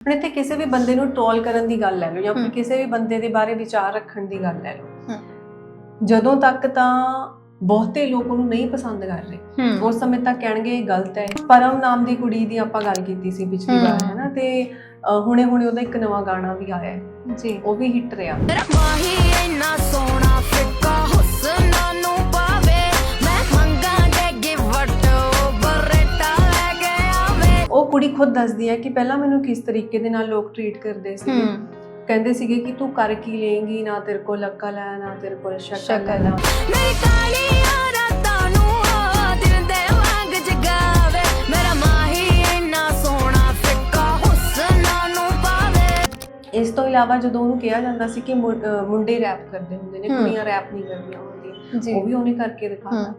ਹੁਣ ਇੱਥੇ ਕਿਸੇ ਵੀ ਬੰਦੇ ਨੂੰ ਟ੍ਰੋਲ ਕਰਨ ਦੀ ਗੱਲ ਲੈ ਲਓ ਜਾਂ। ਕਿਸੇ ਵੀ ਬੰਦੇ ਦੇ ਬਾਰੇ ਵਿਚਾਰ ਰੱਖਣ ਦੀ ਗੱਲ ਲੈ ਲਓ। ਜਦੋਂ ਤੱਕ ਤਾਂ ਬਹੁਤੇ ਲੋਕ ਉਹਨੂੰ ਨਹੀਂ ਪਸੰਦ ਕਰ ਰਹੇ। ਉਸ ਸਮੇਂ ਤੱਕ ਕਹਿਣਗੇ ਇਹ ਗਲਤ ਹੈ। ਪਰਮ ਨਾਮ ਦੀ ਕੁੜੀ ਦੀ ਆਪਾਂ ਗੱਲ ਕੀਤੀ ਸੀ ਪਿਛਲੀ। ਵਾਰ ਹੈ ਨਾ ਤੇ ਹੁਣੇ ਹੁਣੇ ਉਹਦਾ ਇੱਕ ਨਵਾਂ ਗਾਣਾ ਵੀ ਆਇਆ ਹੈ। ਜੀ। ਉਹ ਵੀ ਹਿੱਟ ਰਿਹਾ। ਤੇਰਾ ਮਾਹੀ ਇੰਨਾ ਸੋਹਣਾ ਉਹ ਕੁੜੀ ਖੁਦ ਦੱਸਦੀ ਹੈ ਕਿ ਪਹਿਲਾਂ ਮੈਨੂੰ ਕਿਸ ਤਰੀਕੇ ਦੇ ਨਾਲ ਲੋਕ ਟ੍ਰੀਟ ਕਰਦੇ ਸੀ। ਹੂੰ। ਕਹਿੰਦੇ ਸੀਗੇ ਕਿ ਤੂੰ ਕਰ ਕੀ ਲੇਂਗੀ ਨਾ ਤੇਰੇ ਕੋਲ ਲੱਕਾ ਲੈ ਨਾ ਤੇਰੇ ਕੋਲ ਸ਼ਕਲ ਸ਼ਕਲ ਲੈ ਮੇਰੀ ਕਾਲੀਆਂ ਰਾਤਾਂ ਨੂੰ ਆ ਦਿਨ ਦੇ ਵਾਂਗ ਜਗਾਵੇ। ਮੇਰਾ ਮਾਹੀ ਇੰਨਾ ਸੋਹਣਾ ਫਿੱਕਾ ਹੁਸਨਾਂ ਨੂੰ ਪਾਵੇ। ਇਸ ਤੋਂ ਇਲਾਵਾ ਜਦੋਂ ਉਹਨੂੰ ਕਿਹਾ ਜਾਂਦਾ ਸੀ ਕਿ ਮੁੰ- ਅਹ ਮੁੰਡੇ ਰੈਪ ਕਰਦੇ ਹੁੰਦੇ ਨੇ। ਕੁੜੀਆਂ ਰੈਪ ਨਹੀਂ ਕਰਦੀਆਂ ਹੁੰਦੀਆਂ ਜੀ। ਉਹ ਵੀ ਉਹਨੇ ਕਰਕੇ ਦਿਖਾਤਾ।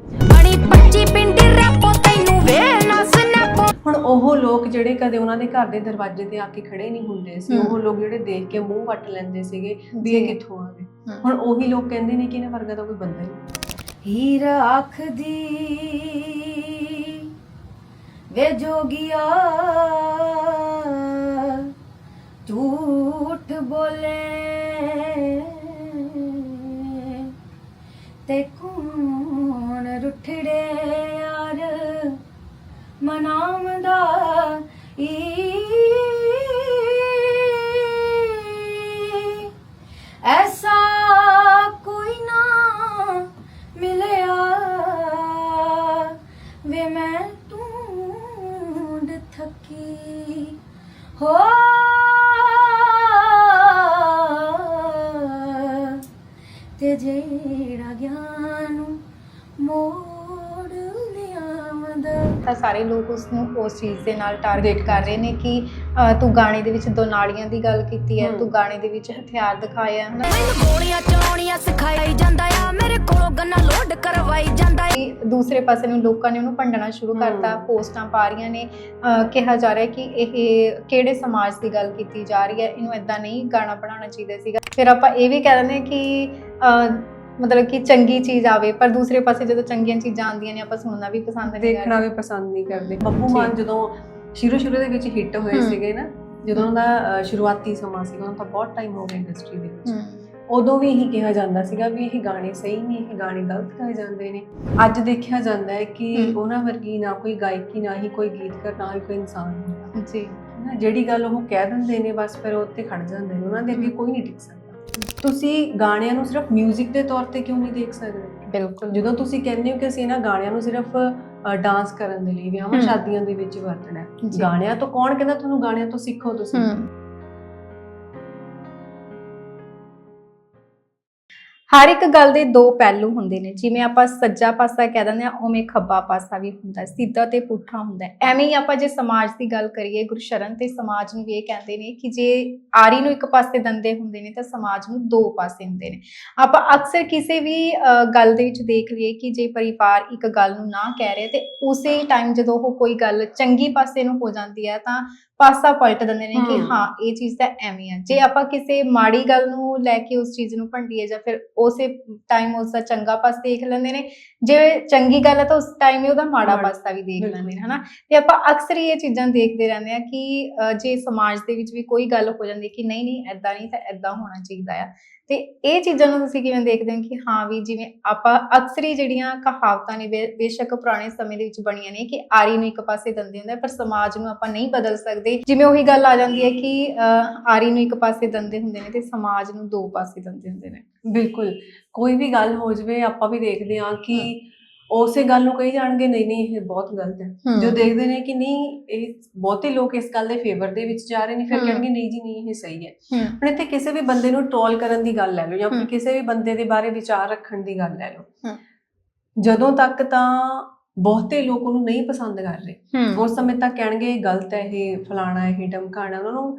ਪੱਚੀ ਪਿੰਡੀ ਰੈਪੋ ਤੈਨੂੰ ਵੇ ਨਾ ਸਨੈਪੋ ਹੁਣ ਉਹ ਲੋਕ ਜਿਹੜੇ ਕਦੇ ਉਹਨਾਂ ਦੇ ਘਰ ਦੇ ਦਰਵਾਜ਼ੇ ਤੇ ਆ ਕੇ ਖੜੇ ਨਹੀਂ ਹੁੰਦੇ ਸੀ। ਉਹ ਲੋਕ ਜਿਹੜੇ ਦੇਖ ਕੇ ਮੂੰਹ ਵੱਟ ਲੈਂਦੇ ਸੀਗੇ ਵੀ। ਇਹ ਕਿੱਥੋਂ ਆ ਗਏ। ਹੁਣ ਉਹੀ ਲੋਕ ਕਹਿੰਦੇ ਨੇ ਕਿ ਇਹਨਾਂ ਵਰਗਾ ਤਾਂ ਕੋਈ ਬੰਦਾ ਹੀ ਨਹੀਂ ਹੀਰ ਆਖਦੀ ਵੇ ਜੋਗਿਆ ਝੂਠ ਬੋਲੇ ਤੇ ਕੌਣ ਰੁੱਠੜੇ ਯਾਰ ਮਨਾਉਂਦਾ ਉਸ ਚੀਜ਼ ਦੇ ਨਾਲ ਟਾਰਗੇਟ ਕਰ ਰਹੇ ਨੇ ਕਿ ਤੂੰ ਗਾਣੇ ਦੇ ਵਿੱਚ ਦੋ ਨਾਲੀਆਂ ਦੀ ਗੱਲ ਕੀਤੀ ਹੈ। ਤੂੰ ਗਾਣੇ ਦੇ ਵਿੱਚ ਹਥਿਆਰ ਦਿਖਾਇਆ ਹੈ ਮੈਨੂੰ ਗੋਲੀਆਂ ਚਲਾਉਣੀਆਂ ਸਿਖਾਈ ਜਾਂਦਾ ਆ ਮੇਰੇ ਕੋਲੋਂ ਗੰਨਾ ਲੋਡ ਕਰਵਾਈ ਜਾਂਦਾ ਦੂਸਰੇ ਪਾਸੇ ਨੂੰ ਲੋਕਾਂ ਨੇ ਉਹਨੂੰ ਭੰਡਣਾ ਸ਼ੁਰੂ ਕਰਤਾ। ਪੋਸਟਾਂ ਪਾ ਰਹੀਆਂ ਨੇ ਕਿਹਾ ਜਾ ਰਿਹਾ ਕਿ ਇਹ ਕਿਹੜੇ ਸਮਾਜ ਦੀ ਗੱਲ ਕੀਤੀ ਜਾ ਰਹੀ ਹੈ ਇਹਨੂੰ ਇਦਾਂ ਨਹੀਂ ਗਾਣਾ ਬਣਾਉਣਾ ਚਾਹੀਦਾ ਸੀਗਾ ਫਿਰ ਆਪਾਂ ਇਹ ਵੀ ਕਹਿ ਦਿੰਦੇ ਕਿ ਮਤਲਬ ਕਿ ਚੰਗੀ ਚੀਜ਼ ਆਵੇ ਪਰ ਦੂਸਰੇ ਪਾਸੇ ਜਦੋਂ ਚੰਗੀਆਂ ਚੀਜ਼ਾਂ ਆਉਂਦੀਆਂ ਨੇ ਆਪਾਂ ਸੁਣਨਾ ਵੀ ਪਸੰਦ ਨਹੀਂ ਦੇਖਣਾ ਵੀ ਪਸੰਦ ਨਹੀਂ ਕਰਦੇ। ਬੱਬੂ। ਮਾਨ ਜਦੋਂ ਸ਼ੁਰੂ ਸ਼ੁਰੂ ਦੇ ਵਿੱਚ ਹਿੱਟ ਹੋਏ। ਸੀਗੇ ਨਾ ਜਦੋਂ ਉਹਨਾਂ ਦਾ ਸ਼ੁਰੂਆਤੀ ਸਮਾਂ ਸੀਗਾ ਉਹਨਾਂ ਦਾ ਬਹੁਤ ਟਾਈਮ ਹੋ ਗਿਆ ਇੰਡਸਟਰੀ ਦੇ ਵਿੱਚ। ਉਦੋਂ ਵੀ ਇਹੀ ਕਿਹਾ ਜਾਂਦਾ ਸੀਗਾ ਵੀ ਇਹ ਗਾਣੇ ਸਹੀ ਨਹੀਂ ਇਹ ਗਾਣੇ ਗਲਤ ਗਾਏ ਜਾਂਦੇ ਨੇ। ਅੱਜ ਦੇਖਿਆ ਜਾਂਦਾ ਹੈ ਕਿ। ਉਹਨਾਂ ਵਰਗੀ ਨਾ ਕੋਈ ਗਾਇਕੀ ਨਾ ਹੀ ਕੋਈ ਗੀਤਕਾਰ ਨਾ ਹੀ ਕੋਈ ਇਨਸਾਨ ਹੁੰਦਾ। ਜੀ। ਨਾ ਜਿਹੜੀ ਗੱਲ ਉਹ ਕਹਿ ਦਿੰਦੇ ਨੇ ਬਸ ਫਿਰ ਉਹ ਉੱਤੇ ਖੜ ਜਾਂਦੇ ਨੇ। ਉਹਨਾਂ ਦੇ ਅੱਗੇ। ਕੋਈ ਨਹੀਂ ਟਿਕ ਸਕਦਾ। ਤੁਸੀਂ ਗਾਣਿਆਂ ਨੂੰ ਸਿਰਫ 뮤직 ਦੇ ਤੌਰ ਤੇ ਕਿਉਂ ਨਹੀਂ ਦੇਖ ਸਕਦੇ ਬਿਲਕੁਲ ਜਦੋਂ ਤੁਸੀਂ ਕਹਿੰਦੇ ਹੋ ਕਿ ਅਸੀਂ ਇਹਨਾਂ ਗਾਣਿਆਂ ਨੂੰ ਸਿਰਫ ਡਾਂਸ ਕਰਨ ਦੇ ਲਈ ਵਿਆਹਾਂ। ਸ਼ਾਦੀਆਂ ਦੇ ਵਿੱਚ ਵਰਤਣਾ ਹੈ ਜੀ। ਗਾਣਿਆਂ ਤੋਂ ਕੌਣ ਕਹਿੰਦਾ ਤੁਹਾਨੂੰ ਗਾਣਿਆਂ ਤੋਂ ਸਿੱਖੋ ਤੁਸੀਂ। ਹਰ ਇੱਕ ਗੱਲ ਦੇ ਦੋ ਪਹਿਲੂ ਹੁੰਦੇ ਨੇ ਜਿਵੇਂ ਆਪਾਂ ਸੱਜਾ ਪਾਸਾ ਕਹਿ ਦਿੰਦੇ ਆ ਉਵੇਂ ਖੱਬਾ ਪਾਸਾ ਵੀ ਹੁੰਦਾ ਸਿੱਧਾ ਤੇ ਪੁੱਠਾ ਹੁੰਦਾ। ਐਵੇਂ ਹੀ ਆਪਾਂ ਜੇ ਸਮਾਜ ਦੀ ਗੱਲ ਕਰੀਏ ਗੁਰਸ਼ਰਨ ਤੇ ਸਮਾਜ ਨੂੰ ਵੀ ਇਹ ਕਹਿੰਦੇ ਨੇ ਕਿ ਜੇ ਆਰੀ ਨੂੰ ਇੱਕ ਪਾਸੇ ਦੰਦੇ ਹੁੰਦੇ ਨੇ ਤਾਂ ਸਮਾਜ ਨੂੰ ਦੋ ਪਾਸੇ ਹੁੰਦੇ ਨੇ। ਆਪਾਂ ਅਕਸਰ ਕਿਸੇ ਵੀ ਅਹ, ਗੱਲ ਦੇ ਵਿੱਚ ਦੇਖ ਲਈਏ ਕਿ ਜੇ ਪਰਿਵਾਰ ਇੱਕ ਗੱਲ ਨੂੰ ਨਾ ਕਹਿ ਰਿਹਾ ਤੇ ਉਸੇ ਟਾਈਮ ਜਦੋਂ ਉਹ ਕੋਈ ਗੱਲ ਚੰਗੀ ਪਾਸੇ ਨੂੰ ਹੋ ਜਾਂਦੀ ਹੈ ਤਾਂ ਪਾਸਾ ਪਲਟ ਦਿੰਦੇ ਨੇ ਕਿ। ਹਾਂ ਇਹ ਚੀਜ਼ ਤਾਂ ਐਵੇਂ ਆ ਜੇ ਆਪਾਂ ਕਿਸੇ ਮਾੜੀ ਗੱਲ ਨੂੰ ਲੈ ਕੇ ਉਸ ਚੀਜ਼ ਨੂੰ ਭੰਡੀਏ ਜਾਂ ਫਿਰ ਉਸੇ ਟਾਈਮ ਉਸ ਦਾ ਚੰਗਾ ਪਾਸ ਦੇਖ ਲੈਂਦੇ ਨੇ ਜੇ ਚੰਗੀ ਗੱਲ ਹੈ ਤਾਂ ਉਸ ਟਾਈਮ ਹੀ ਉਹਦਾ ਮਾੜਾ ਪਾਸਾ ਵੀ ਦੇਖ। ਲੈਂਦੇ ਨੇ ਹਨਾ ਤੇ ਆਪਾਂ ਅਕਸਰ ਹੀ ਇਹ ਚੀਜ਼ਾਂ ਦੇਖਦੇ ਰਹਿੰਦੇ ਆ ਕਿ ਜੇ ਸਮਾਜ ਦੇ ਵਿੱਚ ਵੀ ਕੋਈ ਗੱਲ ਹੋ ਜਾਂਦੀ ਕਿ ਨਹੀਂ ਨਹੀਂ ਐਦਾਂ ਨਹੀਂ ਤਾਂ ਐਦਾਂ ਹੋਣਾ ਚਾਹੀਦਾ ਆ ਤੇ ਇਹ ਚੀਜ਼ਾਂ ਨੂੰ ਤੁਸੀਂ ਕਿਵੇਂ ਦੇਖਦੇ ਹੋ ਕਿ ਹਾਂ ਵੀ ਜਿਵੇਂ ਆਪਾਂ ਅਕਸਰ ਹੀ ਜਿਹੜੀਆਂ ਕਹਾਵਤਾਂ ਨੇ ਬੇਸ਼ੱਕ ਪੁਰਾਣੇ ਸਮੇਂ ਦੇ ਵਿੱਚ ਬਣੀਆਂ ਨੇ ਕਿ ਆਰੀ ਨੂੰ ਇੱਕ ਪਾਸੇ ਦੰਦੇ ਹੁੰਦਾ ਪਰ ਸਮਾਜ ਨੂੰ ਆਪਾਂ ਨਹੀਂ ਬਦਲ ਸਕਦੇ ਜਿਵੇਂ ਉਹੀ ਗੱਲ ਆ ਜਾਂਦੀ ਹੈ ਕਿ ਆਰੀ ਨੂੰ ਇੱਕ ਪਾਸੇ ਦੰਦੇ ਹੁੰਦੇ ਨੇ ਤੇ ਸਮਾਜ ਨੂੰ ਦੋ ਪਾਸੇ ਦੰਦੇ ਹੁੰਦੇ ਨੇ। ਬਿਲਕੁਲ। ਕੋਈ ਵੀ ਗੱਲ ਹੋ ਜਵੇ ਆਪਾਂ ਵੀ ਦੇਖਦੇ ਹਾਂ ਕਿ ਉਸੇ ਗੱਲ ਨੂੰ ਕਹੀ ਜਾਣਗੇ ਨਹੀਂ ਨਹੀਂ ਇਹ ਬਹੁਤ ਗਲਤ ਹੈ। ਜੋ ਦੇਖਦੇ ਨੇ ਕਿ ਨਹੀਂ ਇਹ ਬਹੁਤੇ ਲੋਕ ਇਸ ਗੱਲ ਦੇ ਫੇਵਰ ਦੇ ਵਿੱਚ ਜਾ ਰਹੇ ਨੇ ਫਿਰ। ਕਹਿਣਗੇ ਨਹੀਂ ਜੀ ਨਹੀਂ ਇਹ ਸਹੀ ਹੈ। ਹੁਣ ਇੱਥੇ ਕਿਸੇ ਵੀ ਬੰਦੇ ਨੂੰ ਟ੍ਰੋਲ ਕਰਨ ਦੀ ਗੱਲ ਲੈ ਲਓ ਜਾਂ। ਕਿਸੇ ਵੀ ਬੰਦੇ ਦੇ ਬਾਰੇ ਵਿਚਾਰ ਰੱਖਣ ਦੀ ਗੱਲ ਲੈ ਲਓ। ਜਦੋਂ ਤੱਕ ਤਾਂ ਬਹੁਤੇ ਲੋਕ ਉਹਨੂੰ ਨਹੀਂ ਪਸੰਦ ਕਰ ਰਹੇ। ਉਸ ਸਮੇਂ ਤੱਕ ਕਹਿਣਗੇ ਇਹ ਗਲਤ ਹੈ ਇਹ ਫਲਾਣਾ ਇਹ ਧਮਕਾਣਾ ਉਹਨਾਂ ਨੂੰ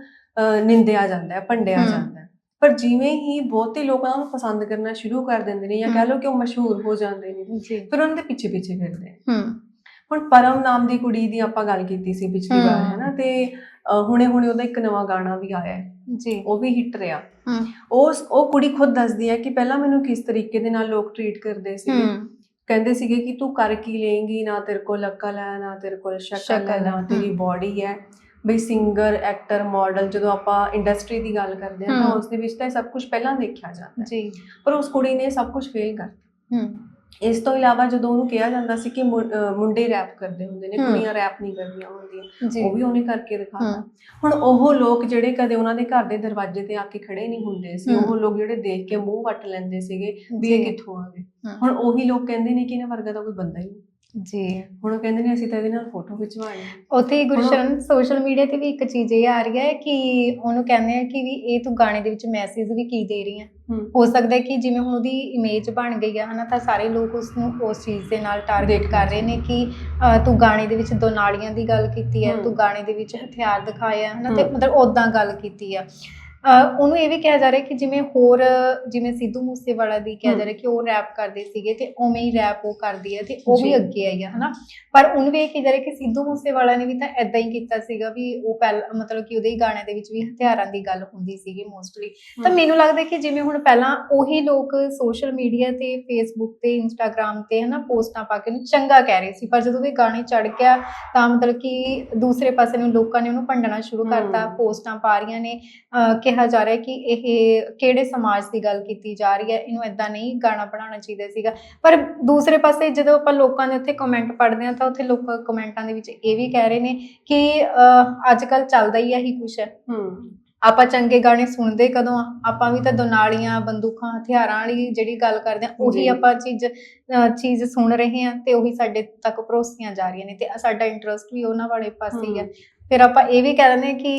ਨਿੰਦਿਆ ਜਾਂਦਾ ਹੈ ਭੰਡਿਆ। ਜਾਂਦਾ ਹੈ। ਪਰ ਜਿਵੇਂ ਹੀ ਬਹੁਤੇ ਲੋਕ ਉਹਨਾਂ ਨੂੰ ਪਸੰਦ ਕਰਨਾ ਸ਼ੁਰੂ ਕਰ ਦਿੰਦੇ ਨੇ ਜਾਂ। ਕਹਿ ਲਓ ਕਿ ਉਹ ਮਸ਼ਹੂਰ ਹੋ ਜਾਂਦੇ ਨੇ ਫਿਰ ਉਹਨਾਂ ਦੇ ਪਿੱਛੇ ਪਿੱਛੇ ਫਿਰਦੇ ਨੇ। ਹੁਣ ਪਰਮ ਨਾਮ ਦੀ ਕੁੜੀ ਦੀ ਆਪਾਂ ਗੱਲ ਕੀਤੀ ਸੀ ਪਿਛਲੀ। ਵਾਰ ਹੈ। ਨਾ ਤੇ ਹੁਣੇ ਹੁਣੇ ਉਹਦਾ ਇੱਕ ਨਵਾਂ ਗਾਣਾ ਵੀ ਆਇਆ ਹੈ। ਜੀ। ਉਹ ਵੀ ਹਿੱਟ ਰਿਹਾ। ਉਸ ਉਹ ਕੁੜੀ ਖੁਦ ਦੱਸਦੀ ਹੈ ਕਿ ਪਹਿਲਾਂ ਮੈਨੂੰ ਕਿਸ ਤਰੀਕੇ ਦੇ ਨਾਲ ਲੋਕ ਟ੍ਰੀਟ ਕਰਦੇ ਸੀ ਕਹਿੰਦੇ ਸੀਗੇ ਕਿ ਤੂੰ ਕਰ ਕੀ ਲੇਂਗੀ ਨਾ ਤੇਰੇ ਕੋਲ ਲੱਕਾ ਲੈ ਨਾ ਤੇਰੇ ਕੋਲ ਸ਼ਕਲ ਹੈ ਹੈ, ਨਾ ਤੇਰੀ ਬਾਡੀ ਹੈ। ਬਈ ਸਿੰਗਰ ਐਕਟਰ ਮਾਡਲ ਜਦੋਂ ਆਪਾਂ ਇੰਡਸਟਰੀ ਦੀ ਗੱਲ ਕਰਦੇ ਹਾਂ ਤਾਂ। ਉਸ ਦੇ ਵਿੱਚ ਤਾਂ ਇਹ ਸਭ ਕੁਝ ਪਹਿਲਾਂ ਦੇਖਿਆ ਜਾਂਦਾ ਹੈ। ਜੀ। ਪਰ ਉਸ ਕੁੜੀ ਨੇ ਸਭ ਕੁਝ ਫੇਲ ਕਰਤਾ। ਹੂੰ। ਇਸ ਤੋਂ ਇਲਾਵਾ ਜਦੋਂ ਉਹਨੂੰ ਕਿਹਾ ਜਾਂਦਾ ਸੀ ਕਿ ਮੁੰਡੇ ਰੈਪ ਕਰਦੇ ਹੁੰਦੇ ਨੇ। ਕੁੜੀਆਂ ਰੈਪ ਨਹੀਂ ਕਰਦੀਆਂ ਹੁੰਦੀਆਂ ਉਹ ਵੀ ਉਹਨੇ ਕਰਕੇ ਦਿਖਾਤਾ। ਹੁਣ ਉਹ ਲੋਕ ਜਿਹੜੇ ਕਦੇ ਉਹਨਾਂ ਦੇ ਘਰ ਦੇ ਦਰਵਾਜ਼ੇ ਤੇ ਆ ਕੇ ਖੜੇ ਨਹੀਂ ਹੁੰਦੇ ਸੀ। ਉਹ ਲੋਕ ਜਿਹੜੇ ਦੇਖ ਕੇ ਮੂੰਹ ਵੱਟ ਲੈਂਦੇ ਸੀਗੇ ਵੀ। ਇਹ ਕਿੱਥੋਂ ਆ ਗਏ। ਹੁਣ ਉਹੀ ਲੋਕ ਕਹਿੰਦੇ ਨੇ ਕਿ ਇਹਨਾਂ ਵਰਗਾ ਤਾਂ ਕੋਈ ਬੰਦਾ ਹੀ ਨਹੀਂ ਜੀ ਹੁਣ ਉਹ ਕਹਿੰਦੇ ਨੇ ਅਸੀਂ ਤਾਂ ਇਹਦੇ ਨਾਲ ਫੋਟੋ ਖਿਚਵਾਣੀ। ਉੱਥੇ ਹੀ ਗੁਰਸ਼ਰਨ ਸੋਸ਼ਲ ਮੀਡੀਆ ਤੇ ਵੀ ਇੱਕ ਚੀਜ਼ ਇਹ ਆ ਰਹੀ ਹੈ ਕਿ ਉਹਨੂੰ ਕਹਿੰਦੇ ਆ ਕਿ ਵੀ ਇਹ ਤੂੰ ਗਾਣੇ ਦੇ ਵਿੱਚ ਮੈਸੇਜ ਵੀ ਕੀ ਦੇ ਰਹੀ ਹੈ ਹਮ। ਹੋ ਸਕਦਾ ਹੈ ਕਿ ਜਿਵੇਂ ਹੁਣ ਉਹਦੀ ਇਮੇਜ ਬਣ ਗਈ ਹੈ ਹਨਾ ਤਾਂ ਸਾਰੇ ਲੋਕ ਉਸ ਨੂੰ ਉਸ ਚੀਜ਼ ਦੇ ਨਾਲ ਟਾਰਗੇਟ ਕਰ ਰਹੇ ਨੇ ਕਿ ਤੂੰ ਗਾਣੇ ਦੇ ਵਿੱਚ ਦੋ ਨਾਲੀਆਂ ਦੀ ਗੱਲ ਕੀਤੀ ਹੈ। ਤੂੰ ਗਾਣੇ ਦੇ ਵਿੱਚ ਹਥਿਆਰ ਦਿਖਾਏ ਆ ਹਨਾ ਤੇ। ਮਤਲਬ ਉਦਾਂ ਗੱਲ ਕੀਤੀ ਆ ਉਹਨੂੰ ਇਹ ਵੀ ਕਿਹਾ ਜਾ ਰਿਹਾ ਕਿ ਜਿਵੇਂ ਹੋਰ ਜਿਵੇਂ ਸਿੱਧੂ ਮੂਸੇਵਾਲਾ ਦੀ ਕਿਹਾ ਜਾ। ਰਿਹਾ ਕਿ ਉਹ ਰੈਪ ਕਰਦੇ ਸੀਗੇ ਤੇ ਉਵੇਂ ਹੀ ਰੈਪ ਉਹ ਕਰਦੀ ਹੈ ਤੇ ਉਹ ਵੀ। ਅੱਗੇ ਆਈ ਹੈ ਹਨਾ ਪਰ ਉਹਨੂੰ ਵੀ ਇਹ ਕਿਹਾ ਜਾ ਰਿਹਾ ਕਿ ਸਿੱਧੂ ਮੂਸੇਵਾਲਾ ਨੇ ਵੀ ਤਾਂ ਐਦਾਂ ਹੀ ਕੀਤਾ ਸੀਗਾ ਵੀ ਉਹ ਪਹਿਲ ਮਤਲਬ ਕਿ ਉਹਦੇ ਹੀ ਗਾਣੇ ਦੇ ਵਿੱਚ ਵੀ ਹਥਿਆਰਾਂ ਦੀ ਗੱਲ ਹੁੰਦੀ ਸੀਗੀ ਮੋਸਟਲੀ ਤਾਂ। ਮੈਨੂੰ ਲੱਗਦਾ ਕਿ ਜਿਵੇਂ ਹੁਣ ਪਹਿਲਾਂ ਉਹੀ ਲੋਕ ਸੋਸ਼ਲ ਮੀਡੀਆ ਤੇ ਫੇਸਬੁੱਕ ਤੇ ਇੰਸਟਾਗ੍ਰam ਤੇ ਹਨਾ ਪੋਸਟਾਂ ਪਾ ਕੇ ਉਹਨੂੰ ਚੰਗਾ ਕਹਿ ਰਹੇ ਸੀ ਪਰ ਜਦੋਂ ਉਹਦੇ ਗਾਣੇ ਚੜ ਗਿਆ ਤਾਂ ਮਤਲਬ ਕਿ ਦੂਸਰੇ ਪਾਸੇ ਨੂੰ ਲੋਕਾਂ ਨੇ ਉਹਨੂੰ ਭੰਡਣਾ ਸ਼ੁਰੂ ਕਰਤਾ। ਪੋਸਟਾਂ ਪਾ ਰਹੀਆਂ ਨੇ ਅਹ ਕਿਹਾ ਜਾ ਰਿਹਾ ਕਿ ਇਹ ਕਿਹੜੇ ਸਮਾਜ ਦੀ ਗੱਲ ਕੀਤੀ ਜਾ ਰਹੀ ਹੈ ਇਹਨੂੰ ਇਦਾਂ ਨਹੀਂ ਗਾਣਾ ਬਣਾਉਣਾ ਚਾਹੀਦਾ ਸੀਗਾ। ਪਰ ਦੂਸਰੇ ਪਾਸੇ ਜਦੋਂ ਆਪਾਂ ਲੋਕਾਂ ਦੇ ਉੱਤੇ ਕਮੈਂਟ ਪੜ੍ਹਦੇ ਹਾਂ ਤਾਂ ਉੱਥੇ ਲੋਕ ਕਮੈਂਟਾਂ ਦੇ ਵਿੱਚ ਇਹ ਵੀ ਕਹਿ ਰਹੇ ਨੇ ਕਿ ਅੱਜ ਕੱਲ ਚੱਲਦਾ ਹੀ ਇਹੀ ਕੁਛ ਹੈ। ਹਮ ਆਪਾਂ ਚੰਗੇ ਗਾਣੇ ਸੁਣਦੇ ਕਦੋਂ ਆ? ਆਪਾਂ ਵੀ ਤਾਂ ਦੁਨਾਲੀਆਂ ਬੰਦੂਕਾਂ ਹਥਿਆਰਾਂ ਵਾਲੀ ਜਿਹੜੀ ਗੱਲ ਕਰਦੇ ਆ ਉਹੀ। ਆਪਾਂ ਚੀਜ਼ ਚੀਜ਼ ਸੁਣ ਰਹੇ ਆ ਤੇ ਉਹੀ ਸਾਡੇ ਤੱਕ ਪਰੋਸੀਆਂ ਜਾ ਰਹੀਆਂ ਨੇ ਤੇ ਸਾਡਾ ਇੰਟਰਸਟ ਵੀ ਉਹਨਾਂ ਵਾਲੇ ਪਾਸੇ ਹੀ ਆ। ਫਿਰ ਆਪਾਂ ਇਹ ਵੀ ਕਹਿ ਦਿੰਦੇ ਕਿ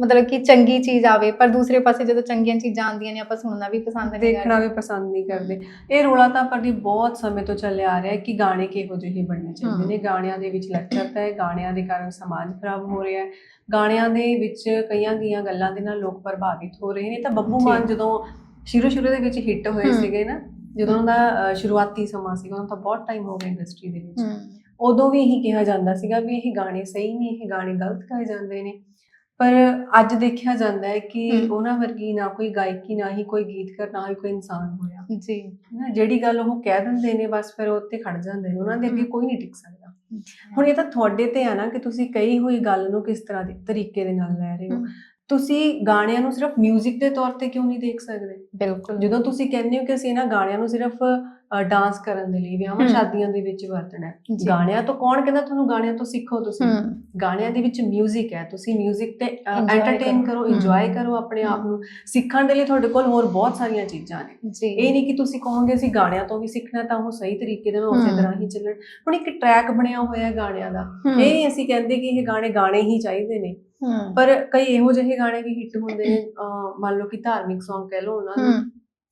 ਮਤਲਬ ਕਿ ਚੰਗੀ ਚੀਜ਼ ਆਵੇ ਪਰ ਦੂਸਰੇ ਪਾਸੇ ਜਦੋਂ ਚੰਗੀਆਂ ਚੀਜ਼ਾਂ ਆਉਂਦੀਆਂ ਨੇ ਆਪਾਂ ਸੁਣਨਾ ਵੀ ਪਸੰਦ ਨਹੀਂ ਦੇਖਣਾ ਕਰਦੇ। ਵੀ ਪਸੰਦ ਨਹੀਂ ਕਰਦੇ। ਇਹ ਰੋਲਾ ਤਾਂ ਪਰ ਦੀ ਬਹੁਤ ਸਮੇਂ ਤੋਂ ਚੱਲਿਆ ਆ ਰਿਹਾ ਹੈ ਕਿ ਗਾਣੇ ਕਿਹੋ ਜਿਹੇ ਬਣਨੇ ਚਾਹੀਦੇ। ਨੇ। ਗਾਣਿਆਂ ਦੇ ਵਿੱਚ ਲੱਚਰਤਾ ਹੈ ਗਾਣਿਆਂ ਦੇ ਕਾਰਨ ਸਮਾਜ ਖਰਾਬ ਹੋ ਰਿਹਾ ਹੈ। ਗਾਣਿਆਂ ਦੇ ਵਿੱਚ ਕਈਆਂ ਕਈਆਂ ਗੱਲਾਂ ਦੇ ਨਾਲ ਲੋਕ ਪ੍ਰਭਾਵਿਤ ਹੋ ਰਹੇ ਨੇ। ਤਾਂ ਬੱਬੂ। ਮਾਨ ਜਦੋਂ ਸ਼ੁਰੂ ਸ਼ੁਰੂ ਦੇ ਵਿੱਚ ਹਿੱਟ ਹੋਏ। ਸੀਗੇ ਨਾ ਜਦੋਂ ਉਹਨਾਂ ਦਾ ਸ਼ੁਰੂਆਤੀ ਸਮਾਂ ਸੀਗਾ ਉਹਨਾਂ ਤਾਂ ਬਹੁਤ ਟਾਈਮ ਹੋ ਗਿਆ ਇੰਡਸਟਰੀ ਦੇ ਵਿੱਚ। ਉਦੋਂ ਵੀ ਇਹੀ ਕਿਹਾ ਜਾਂਦਾ ਸੀਗਾ ਵੀ ਇਹ ਗਾਣੇ ਸਹੀ ਨਹੀਂ ਇਹ ਗਾਣੇ ਗਲਤ ਗਾਏ ਜਾਂਦੇ ਨੇ। ਪਰ ਅੱਜ ਦੇਖਿਆ ਜਾਂਦਾ ਹੈ ਕਿ। ਉਹਨਾਂ ਵਰਗੀ ਨਾ ਕੋਈ ਗਾਇਕੀ ਨਾ ਹੀ ਕੋਈ ਗੀਤਕਾਰ ਨਾ ਹੀ ਕੋਈ ਇਨਸਾਨ ਹੋਇਆ। ਜੀ। ਨਾ ਜਿਹੜੀ ਗੱਲ ਉਹ ਕਹਿ ਦਿੰਦੇ ਨੇ ਬਸ ਫਿਰ ਉਹ ਉੱਤੇ ਖੜ ਜਾਂਦੇ ਨੇ। ਉਹਨਾਂ ਦੇ ਅੱਗੇ। ਕੋਈ ਨਹੀਂ ਟਿਕ ਸਕਦਾ। ਹੁਣ ਇਹ ਤਾਂ ਤੁਹਾਡੇ ਤੇ ਆ ਨਾ ਕਿ ਤੁਸੀਂ ਕਹੀ ਹੋਈ ਗੱਲ ਨੂੰ ਕਿਸ ਤਰ੍ਹਾਂ ਦੇ ਤਰੀਕੇ ਦੇ ਨਾਲ ਲੈ ਰਹੇ ਹੋ। ਤੁਸੀਂ ਗਾਣਿਆਂ ਨੂੰ ਸਿਰਫ 뮤직 ਦੇ ਤੌਰ ਤੇ ਕਿਉਂ ਨਹੀਂ ਦੇਖ ਸਕਦੇ? ਬਿਲਕੁਲ। ਜਦੋਂ ਤੁਸੀਂ ਕਹਿੰਦੇ ਹੋ ਕਿ ਅਸੀਂ ਇਹਨਾਂ ਗਾਣਿਆਂ ਨੂੰ ਸਿਰਫ ਡਾਂਸ ਕਰਨ ਦੇ ਲਈ ਵਿਆਹਾਂ ਹਮ। ਸ਼ਾਦੀਆਂ ਦੇ ਵਿੱਚ ਵਰਤਣਾ ਹੈ ਜੀ। ਗਾਣਿਆਂ ਤੋਂ ਕੌਣ ਕਹਿੰਦਾ ਤੁਹਾਨੂੰ ਗਾਣਿਆਂ ਤੋਂ ਸਿੱਖੋ ਤੁਸੀਂ ਹਮ, ਗਾਣਿਆਂ ਦੇ ਵਿੱਚ 뮤직 ਹੈ ਤੁਸੀਂ 뮤직 ਤੇ Enjoy ਐਂਟਰਟੇਨ ਕਰੋ। ਕਰੋ ਹਮ। ਇੰਜੋਏ ਕਰੋ ਆਪਣੇ ਆਪ ਨੂੰ ਸਿੱਖਣ ਦੇ ਲਈ ਤੁਹਾਡੇ ਕੋਲ ਹੋਰ ਬਹੁਤ ਸਾਰੀਆਂ ਚੀਜ਼ਾਂ ਨੇ ਜੀ ਇਹ ਨਹੀਂ ਕਿ ਤੁਸੀਂ ਕਹੋਗੇ ਅਸੀਂ ਗਾਣਿਆਂ ਤੋਂ ਵੀ ਸਿੱਖਣਾ ਤਾਂ ਉਹ ਸਹੀ ਤਰੀਕੇ ਦੇ ਨਾਲ ਉਸੇ ਹਮ। ਤਰ੍ਹਾਂ ਹੀ ਚੱਲਣ ਹੁਣ ਇੱਕ ਟਰੈਕ ਬਣਿਆ ਹੋਇਆ ਹੈ ਗਾਣਿਆਂ ਦਾ ਹਮ, ਇਹ ਨਹੀਂ ਅਸੀਂ ਕਹਿੰਦੇ ਕਿ ਇਹ ਗਾਣੇ ਗਾਣੇ ਹੀ ਚਾਹੀਦੇ ਨੇ ਹਮ, ਪਰ ਕਈ ਇਹੋ ਜਿਹੇ ਗਾਣੇ ਵੀ ਹਿੱਟ ਹੁੰਦੇ ਨੇ ਅਹ ਮੰਨ ਲਓ ਕਿ ਧਾਰਮਿਕ Song ਕਹਿ ਲਓ ਉਹਨਾਂ ਨੂੰ ਹਮ,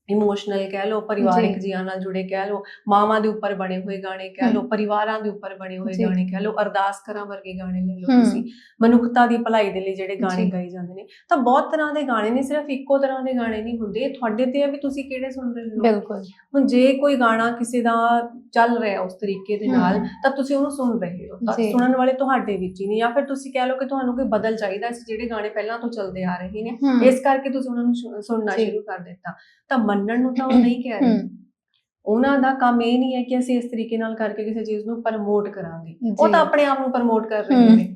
ਇਮੋਸ਼ਨਲ ਕਹਿ ਲਓ ਪਰਿਵਾਰਿਕ। ਜੀਆਂ ਨਾਲ ਜੁੜੇ ਕਹਿ ਲਓ ਮਾਵਾਂ ਦੇ ਉੱਪਰ ਬਣੇ ਹੋਏ ਗਾਣੇ ਕਹਿ ਹਮ। ਪਰਿਵਾਰਾਂ ਦੇ ਉੱਪਰ ਬਣੇ ਹੋਏ। ਗਾਣੇ ਕਹਿ ਲਓ ਅਰਦਾਸ ਕਰਾਂ ਵਰਗੇ ਗਾਣੇ ਲੈ ਹਮ। ਤੁਸੀਂ ਮਨੁੱਖਤਾ ਦੀ ਭਲਾਈ ਦੇ ਲਈ ਜਿਹੜੇ ਗਾਣੇ। ਗਾਏ ਜਾਂਦੇ ਨੇ ਤਾਂ ਬਹੁਤ ਤਰ੍ਹਾਂ ਦੇ ਗਾਣੇ ਨੇ ਸਿਰਫ ਇੱਕੋ ਤਰ੍ਹਾਂ ਦੇ ਗਾਣੇ ਨਹੀਂ ਹੁੰਦੇ ਤੁਹਾਡੇ ਤੇ ਆ ਵੀ ਤੁਸੀਂ ਕਿਹੜੇ ਸੁਣ ਰਹੇ ਹੋ ਬਿਲਕੁਲ ਹੁਣ ਜੇ ਕੋਈ ਗਾਣਾ ਕਿਸੇ ਦਾ ਚੱਲ ਰਿਹਾ ਉਸ ਤਰੀਕੇ ਦੇ ਨਾਲ। ਤਾਂ ਤੁਸੀਂ ਉਹਨੂੰ ਸੁਣ ਰਹੇ ਹੋ ਤਾਂ। ਸੁਣਨ ਵਾਲੇ ਤੁਹਾਡੇ ਵਿੱਚ ਹੀ ਨੇ ਜਾਂ ਫਿਰ ਤੁਸੀਂ ਕਹਿ ਲਓ ਕਿ ਤੁਹਾਨੂੰ ਕੋਈ ਬਦਲ ਚਾਹੀਦਾ ਸੀ ਜਿਹੜੇ ਗਾਣੇ ਪਹਿਲਾਂ ਤੋਂ ਚੱਲਦੇ ਆ ਰਹੇ ਨੇ ਇਸ ਕਰਕੇ ਤੁਸੀਂ ਉਹਨਾਂ ਨੂੰ ਸੁਣਨਾ। ਸ਼ੁਰੂ ਕਰ ਦਿੱਤਾ ਤਾਂ ਮੰਨਣ ਨੂੰ ਤਾਂ ਉਹ ਨਹੀਂ ਕਹਿ ਰਹੇ। ਉਹਨਾਂ ਦਾ ਕੰਮ ਇਹ ਨਹੀਂ ਹੈ ਕਿ ਅਸੀਂ ਇਸ ਤਰੀਕੇ ਨਾਲ ਕਰਕੇ ਕਿਸੇ ਚੀਜ਼ ਨੂੰ ਪ੍ਰਮੋਟ ਕਰਾਂਗੇ। ਉਹ। ਤਾਂ ਆਪਣੇ ਆਪ ਨੂੰ ਪ੍ਰਮੋਟ ਕਰ ਰਹੇ ਨੇ।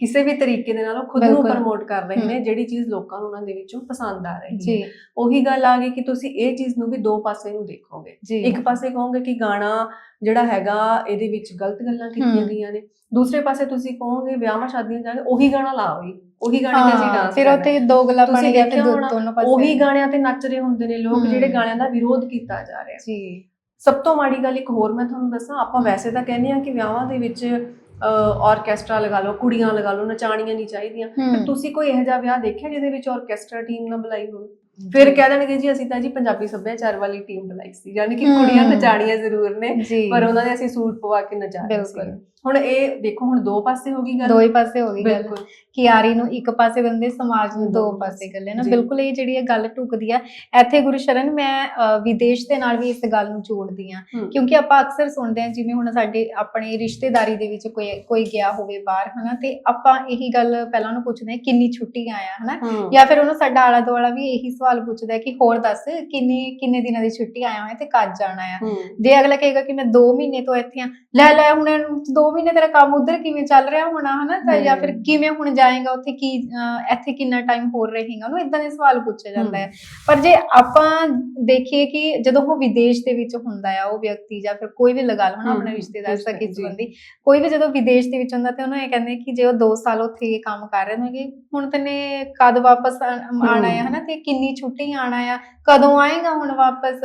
ਕਿਸੇ ਵੀ ਤਰੀਕੇ ਦੇ ਨਾਲ ਉਹ ਖੁਦ ਨੂੰ। ਪ੍ਰਮੋਟ ਕਰ ਰਹੇ ਨੇ। ਜਿਹੜੀ ਚੀਜ਼ ਲੋਕਾਂ ਨੂੰ ਉਹਨਾਂ ਦੇ ਵਿੱਚੋਂ ਪਸੰਦ ਆ ਰਹੀ ਹੈ। ਉਹੀ ਗੱਲ ਆ ਗਈ ਕਿ ਤੁਸੀਂ ਇਹ ਚੀਜ਼ ਨੂੰ ਵੀ ਦੋ ਪਾਸੇ ਨੂੰ ਦੇਖੋਗੇ। ਇੱਕ ਪਾਸੇ ਕਹੋਗੇ ਕਿ ਗਾਣਾ ਜਿਹੜਾ ਹੈਗਾ ਇਹਦੇ ਵਿੱਚ ਗਲਤ ਗੱਲਾਂ ਕੀਤੀਆਂ। ਗਈਆਂ ਨੇ। ਦੂਸਰੇ ਪਾਸੇ ਤੁਸੀਂ ਕਹੋਗੇ ਵਿਆਹਾਂ ਸ਼ਾਦੀਆਂ ਜਾ ਕੇ ਉਹੀ ਗਾਣਾ ਲਾਓ ਉਹੀ ਗਾਣੇ ਤੇ ਅਸੀਂ ਡਾਂਸ ਫਿਰ ਉੱਥੇ ਦੋ ਗੱਲਾਂ ਤੁਸੀਂ ਪਾਣੀ ਗਿਆ ਤੇ ਦੋਨੋਂ ਪਾਸੇ। ਉਹੀ ਗਾਣਿਆਂ ਤੇ ਨੱਚ ਰਹੇ ਹੁੰਦੇ ਨੇ ਲੋਕ। ਜਿਹੜੇ ਗਾਣਿਆਂ ਦਾ ਵਿਰੋਧ ਕੀਤਾ ਜਾ ਰਿਹਾ। ਜੀ। ਸਭ ਤੋਂ ਮਾੜੀ ਗੱਲ ਇੱਕ ਹੋਰ ਮੈਂ ਤੁਹਾਨੂੰ ਦੱਸਾਂ ਆਪਾਂ ਵੈਸੇ ਤਾਂ ਕਹਿੰਦੇ ਆ ਕਿ ਵਿਆਹਾਂ ਦੇ ਵਿੱਚ ਆਰਕੈਸਟਰਾ ਲਗਾ ਲਓ ਕੁੜੀਆਂ ਲਗਾ ਲਓ ਨਚਾਣੀਆਂ ਨਹੀਂ ਚਾਹੀਦੀਆਂ। ਤੁਸੀਂ ਕੋਈ ਇਹੋ ਜਿਹਾ ਵਿਆਹ ਦੇਖਿਆ ਜਿਹਦੇ ਵਿੱਚ ਆਰਕੈਸਟਰਾ ਟੀਮ ਨਾ ਬੁਲਾਈ ਹੋਵੇ? ਫਿਰ ਕਹਿ ਦੇਣਗੇ ਜੀ ਅਸੀਂ ਤਾਂ ਜੀ ਪੰਜਾਬੀ ਸੱਭਿਆਚਾਰ ਵਾਲੀ ਟੀਮ ਬੁਲਾਈ ਸੀ ਯਾਨੀ ਕਿ। ਕੁੜੀਆਂ ਨਚਾਣੀਆਂ ਜ਼ਰੂਰ ਨੇ ਪਰ ਉਹਨਾਂ ਦੇ ਅਸੀਂ ਸੂਟ ਪਵਾ ਕੇ ਨਚਾ ਰਹੇ ਸੀ ਹੁਣ ਇਹ ਦੇਖੋ ਹੁਣ ਦੋ ਪਾਸੇ ਹੋ ਗਈ ਗੱਲ। ਦੋ ਹੀ ਪਾਸੇ ਹੋ ਗਈ ਗੱਲ। ਬਿਲਕੁਲ। ਕਿ ਯਾਰੀ ਨੂੰ ਇੱਕ ਪਾਸੇ ਬੰਦੇ ਸਮਾਜ ਨੂੰ ਦੋ ਪਾਸੇ। ਗੱਲੇ ਨਾ। ਬਿਲਕੁਲ ਇਹ ਜਿਹੜੀ ਇਹ ਗੱਲ ਟੁਕਦੀ ਆ ਇੱਥੇ ਗੁਰਸ਼ਰਨ ਮੈਂ ਅ, ਵਿਦੇਸ਼ ਦੇ ਨਾਲ ਵੀ ਇਸ ਗੱਲ ਨੂੰ ਜੋੜਦੀ ਆ। ਕਿਉਂਕਿ ਆਪਾਂ ਅਕਸਰ ਸੁਣਦੇ ਆ ਜਿਵੇਂ ਹੁਣ ਸਾਡੇ ਆਪਣੇ ਰਿਸ਼ਤੇਦਾਰੀ ਦੇ ਵਿੱਚ ਕੋਈ ਕੋਈ ਗਿਆ ਹੋਵੇ ਬਾਹਰ ਹਨਾ ਤੇ ਆਪਾਂ ਇਹੀ ਗੱਲ ਪਹਿਲਾਂ ਨੂੰ ਪੁੱਛਦੇ ਆ ਕਿੰਨੀ ਛੁੱਟੀ ਆਇਆ ਹਨਾ। ਜਾਂ ਫਿਰ ਉਹਨੂੰ ਸਾਡਾ ਆਲਾ ਦੁਆਲਾ ਵੀ ਇਹੀ ਸਵਾਲ ਸਵਾਲ ਪੁੱਛਦਾ ਹੈ ਕਿ ਹੋਰ ਦੱਸ ਕਿੰਨੇ ਕਿੰਨੇ ਦਿਨਾਂ ਦੀ ਛੁੱਟੀ ਆਇਆ ਹੋਇਆ ਤੇ ਕਦ ਜਾਣਾ ਆ? ਹੂੰ। ਜੇ ਅਗਲਾ ਕਹੇਗਾ ਕਿ ਮੈਂ 2 ਮਹੀਨੇ ਤੋਂ ਇੱਥੇ ਆ ਲੈ ਲੈ ਹੁਣ 2 ਮਹੀਨੇ ਤੇਰਾ ਕੰਮ ਉਧਰ ਕਿਵੇਂ ਚੱਲ ਰਿਹਾ ਹੋਣਾ ਹਨਾ? ਤਾਂ ਜਾਂ ਫਿਰ। ਕਿਵੇਂ ਹੁਣ ਜਾਏਗਾ ਉੱਥੇ ਕੀ ਇੱਥੇ ਕਿੰਨਾ ਟਾਈਮ ਹੋਰ ਰਹੇਗਾ? ਉਹਨੂੰ ਇਦਾਂ ਦੇ ਸਵਾਲ ਪੁੱਛਿਆ ਜਾਂਦਾ ਹੈ। ਪਰ ਜੇ ਆਪਾਂ ਦੇਖੀਏ ਕਿ ਜਦੋਂ ਉਹ ਵਿਦੇਸ਼ ਦੇ ਵਿੱਚ ਹੁੰਦਾ ਆ ਉਹ ਵਿਅਕਤੀ ਜਾਂ ਫਿਰ ਕੋਈ ਵੀ ਲਗਾ ਲਓ ਨਾ ਆਪਣਾ ਰਿਸ਼ਤੇਦਾਰ ਰਿਸ਼ਤੇ- ਸਕੇ ਜੀ। ਸੰਬੰਧੀ ਕੋਈ ਵੀ ਜਦੋਂ ਵਿਦੇਸ਼ ਦੇ ਵਿੱਚ ਹੁੰਦਾ ਤੇ ਉਹਨੂੰ ਇਹ ਕਹਿੰਦੇ ਕਿ ਜੇ ਉਹ 2 ਸਾਲ ਉੱਥੇ ਕੰਮ ਕਰ ਰਹੇ ਹੋਣਗੇ ਹੁਣ ਤੈਨੇ ਕਦ ਵਾਪਸ ਆ- ਆਉਣਾ ਹੈ। ਹਨਾ? ਤੇ ਕਿੰਨੀ ਛੁੱਟੀ ਆਉਣਾ ਆ ਕਦੋਂ ਆਏਗਾ ਹੁਣ ਵਾਪਸ?